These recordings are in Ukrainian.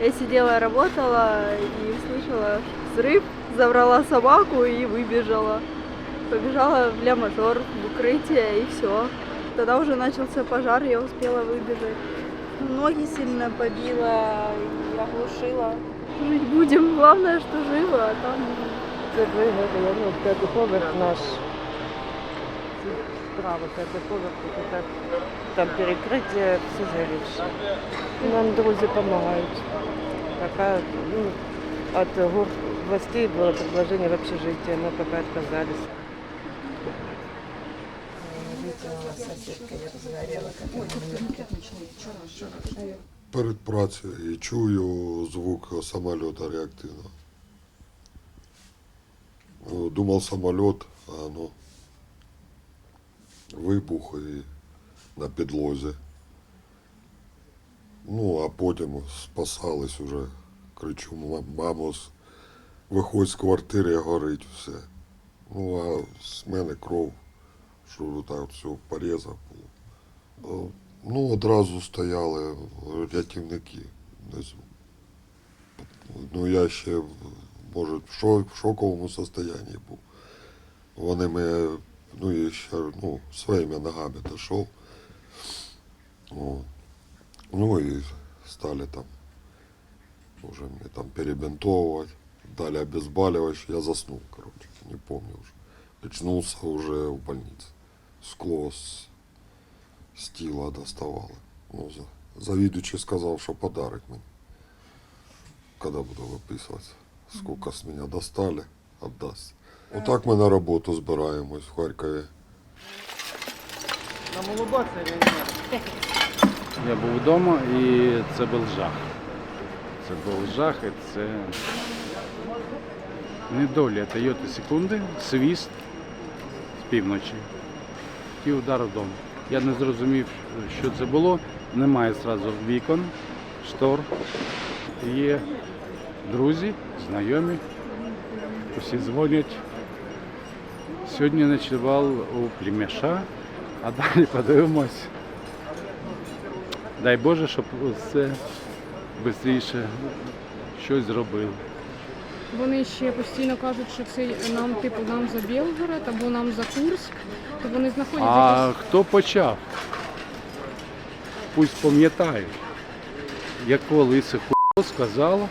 Я сидела, работала и услышала взрыв, забрала собаку и выбежала. Побежала в ля-мотор, в укрытие и все. Тогда уже начался пожар, я успела выбежать. Ноги сильно побила и оглушила. Жить будем, главное, что живо, а там Це ну, п'ятий поверх наш. Справа п'ятий поверх, то так, там перекриття, все згорівше. Нам друзі допомагають. Пока, ну, от гор властей было предложение в общежитие, мы пока отказались. Перед працею і чую звук самоліта реактивного. Ну, Думав самоліт, а ну вибух і на підлозі. Ну, а потім спасались уже. Кричу, «Ма- мамо, виходь з квартири, горить все. Ну, а з мене кров, що так все порізав було. Ну, одразу стояли рятівники. Ну, я ще, може, в шоковому состоянні був. Вони мене, ну, і ще, ну, своїми ногами дійшов. О. Ну, і стали там, уже мне там перебинтовывать, дали обезболивающее, я заснул, короче, не помню уже. Очнулся уже в больнице. Скло с з тіла доставали. Ну, за- завідуючий сказав, що подарить мені. Коли буду виписуватися. Скільки з мене достали, віддасть. Отак ми на роботу збираємось в Харкові. Я був вдома і це був жах. Це був жах і це недоля Тойоти секунди, свіст з півночі і удар вдома. Я не зрозумів, що це було. Немає зразу вікон, штор. Є друзі, знайомі, усі дзвонять. Сьогодні ночував у плем'яша, а далі подивимось. Дай Боже, щоб це швидше щось зробили. Вони ще постійно кажуть, що це нам, типу, нам за Білгород або нам за Курськ, то вони знаходять А якісь хто почав? Пусть пам'ятають, як колись хуйло сказало,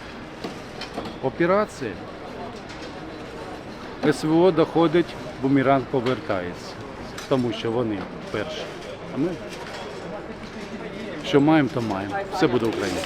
операція. СВО доходить, бумеранг повертається, тому що вони перші. А ми що маємо, то маємо. Все буде Україна.